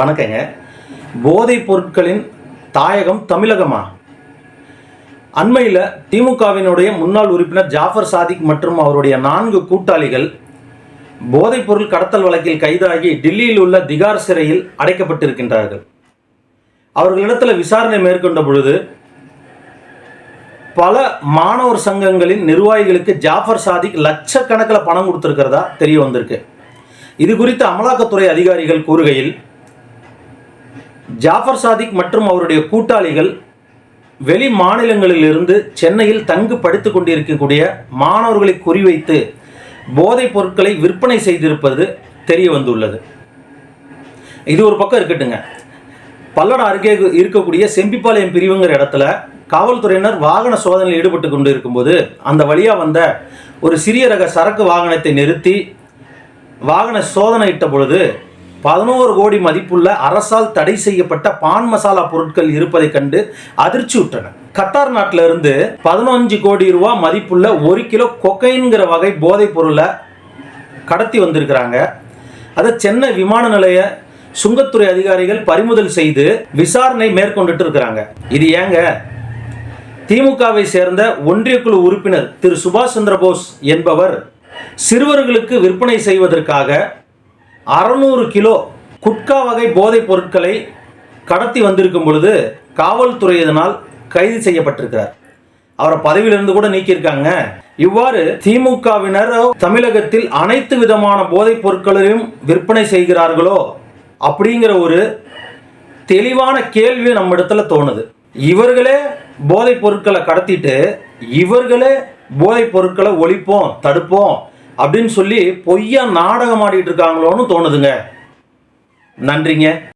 வணக்கங்க. போதைப் பொருட்களின் தாயகம் தமிழகமா? அண்மையில் திமுகவினுடைய முன்னாள் உறுப்பினர் ஜாஃபர் சாதிக் மற்றும் அவருடைய நான்கு கூட்டாளிகள் போதைப் பொருள் கடத்தல் வழக்கில் கைதாகி டில்லியில் உள்ள திகார் சிறையில் அடைக்கப்பட்டிருக்கின்றார்கள். அவர்களிடத்தில் விசாரணை மேற்கொண்ட பொழுது பல மாணவர் சங்கங்களின் நிர்வாகிகளுக்கு ஜாஃபர் சாதிக் லட்சக்கணக்கில் பணம் கொடுத்துருக்கிறதா தெரிய வந்திருக்கு. இது குறித்து அமலாக்கத்துறை அதிகாரிகள் கூறுகையில் ஜாஃபர் சாதிக் மற்றும் அவருடைய கூட்டாளிகள் வெளி மாநிலங்களிலிருந்து சென்னையில் தங்கு படித்துக் கொண்டிருக்கக்கூடிய மாணவர்களை குறிவைத்து போதைப் பொருட்களை விற்பனை செய்திருப்பது தெரிய வந்துள்ளது. இது ஒரு பக்கம் இருக்கட்டுங்க. பல்லடம் அருகே இருக்கக்கூடிய செம்பிப்பாளையம் பிரிவுங்கிற இடத்துல காவல்துறையினர் வாகன சோதனையில் ஈடுபட்டு கொண்டு இருக்கும்போது அந்த வழியாக வந்த ஒரு சிறிய ரக சரக்கு வாகனத்தை நிறுத்தி வாகன சோதனை இட்ட பொழுது பதினோரு கோடி மதிப்புள்ள அரசால் தடை செய்யப்பட்ட பான் மசாலா பொருட்கள் இருப்பதை கண்டு அதிர்ச்சி விட்டன கத்தார் நாட்டில இருந்து பதினஞ்சு கோடி ரூபாய் மதிப்புள்ள ஒரு கிலோ கொக்கைன்கிற வகை போதைப் பொருளை கடத்தி வந்திருக்கிறாங்க. அதை சென்னை விமான நிலைய சுங்கத்துறை அதிகாரிகள் பறிமுதல் செய்து விசாரணை மேற்கொண்டுட்டு இருக்கிறாங்க. இது ஏங்க? திமுகவை சேர்ந்த ஒன்றிய குழு உறுப்பினர் திரு சுபாஷ் சந்திரபோஸ் என்பவர் சிறுவர்களுக்கு விற்பனை செய்வதற்காக அறநூறு கிலோ குட்கா வகை போதைப் பொருட்களை கடத்தி வந்திருக்கும் பொழுது காவல்துறையினால் கைது செய்யப்பட்டிருக்கிறார். அவரை பதவியிலிருந்து கூட நீக்கியிருக்காங்க. இவ்வாறு திமுகவினரோ தமிழகத்தில் அனைத்து விதமான போதைப் பொருட்களையும் விற்பனை செய்கிறார்களோ அப்படிங்கிற ஒரு தெளிவான கேள்வி நம்ம இடத்துல தோணுது. இவர்களே போதைப் பொருட்களை கடத்திட்டு இவர்களே போதைப் பொருட்களை ஒழிப்போம் தடுப்போம் அப்படின்னு சொல்லி பொய்யா நாடகம் ஆடிட்டு இருக்காங்களோன்னு தோணுதுங்க. நன்றிங்க.